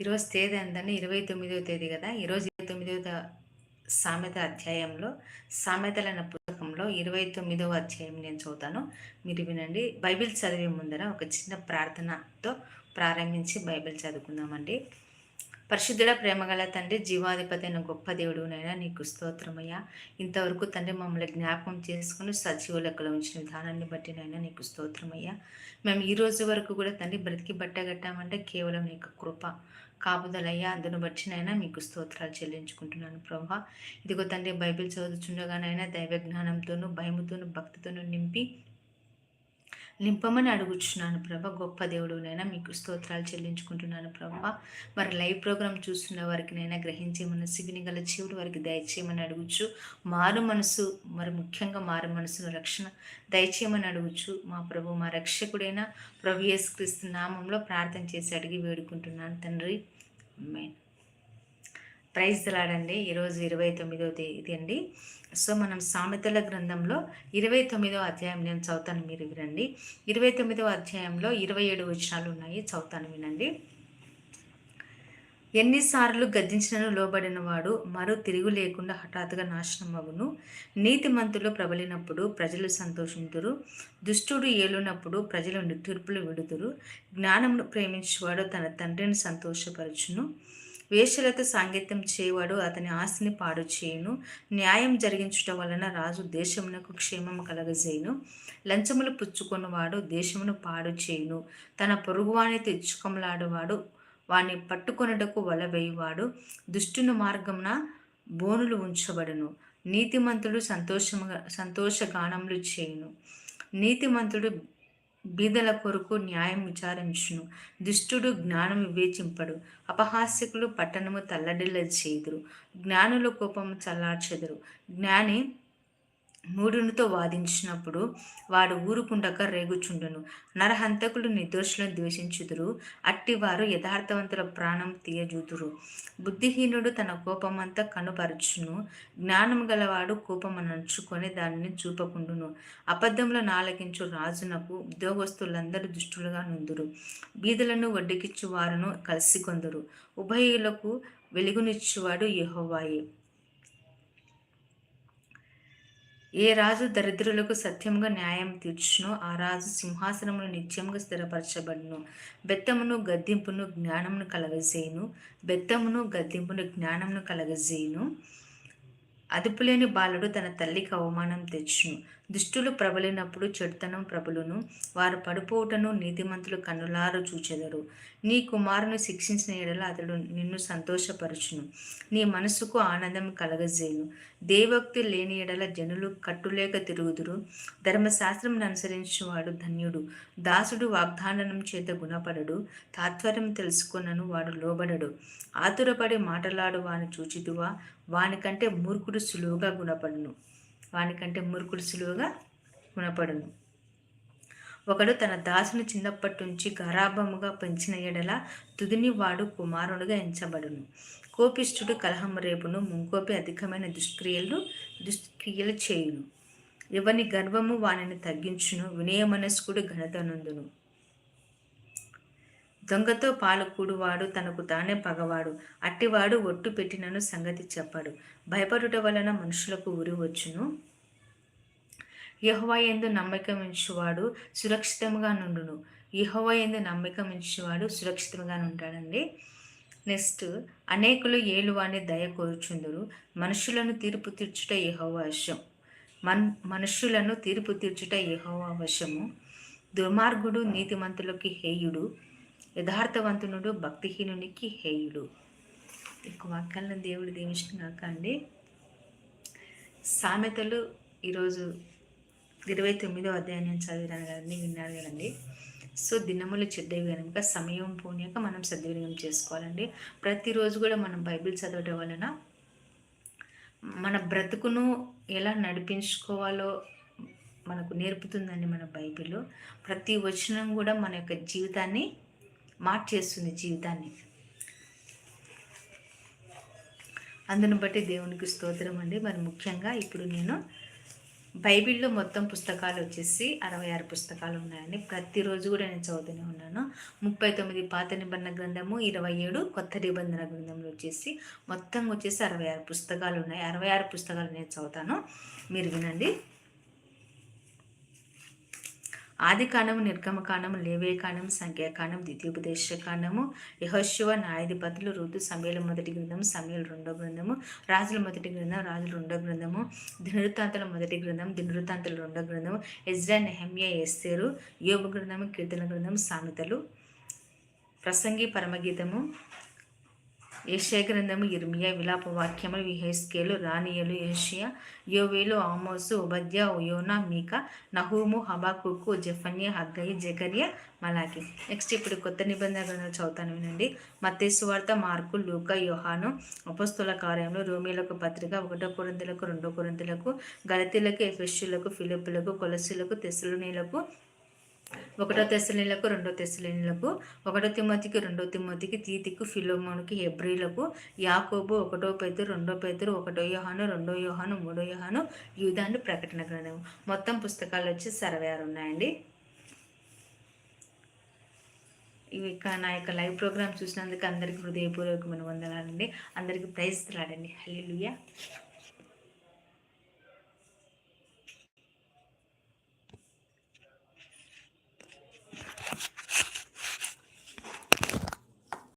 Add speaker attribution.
Speaker 1: ఈరోజు తేదీ ఎంతండి ఇరవై తొమ్మిదవ తేదీ కదా. ఈరోజు ఇరవై తొమ్మిదవ సామెత అధ్యాయంలో సామెతలైన పుస్తకంలో ఇరవై తొమ్మిదవ అధ్యాయం నేను చదువుతాను. మీరు వినండి. బైబిల్ చదివే ముందర ఒక చిన్న ప్రార్థనతో ప్రారంభించి బైబిల్ చదువుకుందామండి. పరిశుద్ధుడ ప్రేమగల తండ్రి జీవాధిపతి అయిన గొప్ప దేవుడునైనా నీకు స్తోత్రమయ్యా. ఇంతవరకు తండ్రి మమ్మల్ని జ్ఞాపకం చేసుకుని సజీవ లెక్కలో ఉంచిన విధానాన్ని బట్టి నైనా నీకు స్తోత్రమయ్యా. మేము ఈ రోజు వరకు కూడా తండ్రి బ్రతికి బట్టగట్టామంటే కేవలం నీకు కృప కాపుదలయ్యా. అందును బట్టినైనా మీకు స్తోత్రాలు చెల్లించుకుంటున్నాను ప్రభా. ఇదిగో తండ్రి బైబిల్ చదువుతుండగానైనా దైవ జ్ఞానంతోనూ భయముతోనూ భక్తితోనూ నింపి నింపమని అడుగుచున్నాను ప్రభా. గొప్ప దేవుడునైనా మీకు స్తోత్రాలు చెల్లించుకుంటున్నాను ప్రభా. మరి లైవ్ ప్రోగ్రామ్ చూస్తున్న వారికి నైనా గ్రహించే మనసుని గల చివరి వారికి దయచేయమని అడుగుచు. మారు మనసు మరి ముఖ్యంగా మారు మనసును రక్షణ దయచేయమని అడుగుచు. మా ప్రభు మా రక్షకుడైన ప్రభు క్రీస్తు నామంలో ప్రార్థన చేసి అడిగి వేడుకుంటున్నాను తండ్రి. మెయిన్ ప్రైజ్ దలాడండి ఈరోజు ఇరవై తొమ్మిదో తేదీ అండి. సో మనం సామెతల గ్రంథంలో ఇరవై తొమ్మిదో అధ్యాయం నేను చదువుతాను మీరు వినండి. ఇరవై తొమ్మిదో అధ్యాయంలో ఇరవై ఏడు వచనాలు ఉన్నాయి చదువుతాను వినండి. ఎన్నిసార్లు గద్దించినను లోబడిన వాడు మరో తిరుగు లేకుండా హఠాత్తుగా నాశనం అగును. నీతిమంతులు ప్రబలినప్పుడు ప్రజలు సంతోషింతురు. దుష్టుడు ఏలునప్పుడు ప్రజలు నిట్టూర్పులు విడుదురు. జ్ఞానమును ప్రేమించేవాడు తన తండ్రిని సంతోషపరచును. వేషలతో సాంగత్యం చేయవాడు అతని ఆస్తిని పాడు చేయును. న్యాయం జరిగించుట వలన రాజు దేశమునకు క్షేమం కలగజేయును. లంచములు పుచ్చుకున్నవాడు దేశమును పాడు చేయును. తన పొరుగువాణి తెచ్చుకమలాడువాడు వాని పట్టుకొనుటకు వల వేయువాడు. దుష్టుని మార్గమున బోనులు ఉంచబడును. నీతిమంతుడు సంతోషముగా సంతోషగానములు చేయును. నీతిమంతుడు బీదల కొరకు న్యాయం విచారించును. దుష్టుడు జ్ఞానం వివేచింపడు. అపహాస్యకులు పట్టణము తల్లడిల్ల చేదురు జ్ఞానుల కోపము చల్లార్చెదరు. జ్ఞాని మూడునితో వాదించినప్పుడు వాడు ఊరుకుండక రేగుచుండును. నరహంతకులు నిర్దోషులను ద్వేషించుదురు. అట్టివారు యథార్థవంతుల ప్రాణం తీయజూతురు బుద్ధిహీనుడు తన కోపమంతా కనుపరచును. జ్ఞానం గలవాడు కోపము దానిని చూపకుండును. అబద్ధంలో నాలకించు రాజునకు ఉద్యోగస్తులందరూ దుష్టులుగా నుందురు. బీదులను వడ్డికిచ్చు వారును కలిసి కొందరు ఉభయులకు వెలుగునిచ్చువాడు యహోవాయే. ఏ రాజు దరిద్రులకు సత్యముగా న్యాయం తీర్చునో? ఆ రాజు సింహాసనమును నిత్యముగా స్థిరపరచబడును. బెత్తమును గద్దింపును జ్ఞానమును కలగజేయును. బెత్తమును గద్దింపును జ్ఞానమును కలగజేయును. అదుపులేని బాలుడు తన తల్లికి అవమానం తెచ్చును. దుష్టులు ప్రబలినప్పుడు చెడుతనం ప్రబలును వారు పడిపోవటను నీతిమంతులు కన్నులారు చూచెదరు. నీ కుమారుని శిక్షించిన ఎడల అతడు నిన్ను సంతోషపరచును. నీ మనసుకు ఆనందం కలగజేయును. దేవక్తి లేని ఎడల జనులు కట్టులేక తిరుగుదురు. ధర్మశాస్త్రం అనుసరించేవాడు ధన్యుడు. దాసుడు వాగ్దానం చేత గుణపడడు. తాత్పర్యం తెలుసుకున్నను వాడు లోబడడు. ఆతురపడి మాటలాడు వాని చూచిదువా వానికంటే మూర్ఖుడు సులువుగా గుణపడును. వానికంటే మురుకుడు సులువుగా గుణపడును ఒకడు తన దాసును చిన్నప్పటి నుంచి గరాభముగా పెంచిన ఎడల తుదిని వాడు కుమారుడుగా ఎంచబడును. కోపిష్ఠుడు కలహం రేపును ముంకోపి అధికమైన దుష్క్రియలు దుష్క్రియలు చేయును. ఎవని గర్వము వానిని తగ్గించును వినయ మనస్కుడు ఘనతనందును దొంగతో పాలు కూడువాడు తనకు తానే పగవాడు అట్టివాడు ఒట్టు పెట్టినను సంగతి చెప్పాడు. భయపడుట వలన మనుషులకు ఉరి వచ్చును. యహోవా ఎందు నమ్మకం ఉంచువాడు సురక్షితంగా నుండును. యహోవా ఎందు నమ్మకం ఉంచువాడు సురక్షితంగా ఉంటాడండి. నెక్స్ట్ అనేకులు ఏలువాని దయ కోరుచుందరు. మనుషులను తీర్పు తీర్చుట యహోవా వశం. మన్ మనుషులను తీర్పు తీర్చుట యహోవా వశము. దుర్మార్గుడు నీతిమంతులకి హేయుడు. యథార్థవంతునుడు భక్తిహీనునికి హేయుడు. ఎక్కువ వాక్యాలను దేవుడు దీవించినాక అండి. సామెతలు ఈరోజు ఇరవై తొమ్మిదో అధ్యాయం చదివినాను కదండి విన్నారు కదండి. సో దినములు చెడ్డవి కనుక సమయం పోనీయక మనం సద్వినియోగం చేసుకోవాలండి. ప్రతిరోజు కూడా మనం బైబిల్ చదవడం వలన మన బ్రతుకును ఎలా నడిపించుకోవాలో మనకు నేర్పుతుందండి మన బైబిల్. ప్రతి వచనం కూడా మన యొక్క జీవితాన్ని మార్చేస్తుంది జీవితాన్ని. అందును బట్టి దేవునికి స్తోత్రం అండి మరి ముఖ్యంగా ఇప్పుడు నేను బైబిల్లో మొత్తం పుస్తకాలు వచ్చేసి అరవై ఆరు పుస్తకాలు ఉన్నాయండి. ప్రతిరోజు కూడా నేను చదువుతూనే ఉన్నాను. ముప్పై తొమ్మిది పాత నిబంధన గ్రంథము ఇరవై ఏడు కొత్త నిబంధన గ్రంథంలో వచ్చేసి మొత్తం వచ్చేసి అరవై ఆరు పుస్తకాలు ఉన్నాయి. అరవై ఆరు పుస్తకాలు నేను చదువుతాను. మీరు వినండి. ఆదికాండము నిర్గమకాండము లేవేకాండము సంఖ్యాకాండం ద్వితీయోపదేశ యహోశివ న్యాయాధిపతులు ఋతు సమయాల మొదటి గ్రంథం సమయాలు రెండో గ్రంథము రాజుల మొదటి గ్రంథం రాజుల రెండో గ్రంథము దినవృత్తాంతల మొదటి గ్రంథం దినవృత్తాంతల రెండో గ్రంథము ఎజ్రా నెహమ్య ఎస్తేరు యోగ గ్రంథము కీర్తన గ్రంథం సామెతలు ప్రసంగి పరమగీతము ఏషియా గ్రంథము ఇర్మియా విలాప వాక్యములు విహేస్కేలు రానియలు ఏషియా యోవేలు ఆమోసు ఉబద్య యోనా మీక నహూము హబాకుకు జఫన్య హగ్గయి జగర్య మలాకి. నెక్స్ట్ ఇప్పుడు కొత్త నిబంధన గ్రంథాలు చదువుతాను వినండి. మత్తేసు వార్త మార్కు లూక యోహాను ఉపస్థుల కార్యంలో రోమిలకు పత్రిక ఒకటో కొరింతలకు రెండో కొరింతలకు గలతీలకు ఎఫెస్యులకు ఫిలిప్పులకు కొలసీలకు తెసులునీలకు ఒకటో తెస్సలీలకు రెండో తెస్సలీలకు ఒకటో తిమ్మతికి రెండో తిమ్మతికి తీతికు ఫిలోమోనికి హెబ్రిలకు యాకోబు ఒకటో పేతురు రెండో పేతురు ఒకటో యోహాను రెండో యోహాను మూడో యోహాను యూదాను ప్రకటన గ్రంథం మొత్తం పుస్తకాలు వచ్చి అరవై ఆరు ఉన్నాయండి. ఇవి నా యొక్క లైవ్ ప్రోగ్రామ్ చూసినందుకు అందరికీ హృదయపూర్వకమైన వందనాలండి. అందరికీ ప్రైజ్ రాడండి హల్లుయా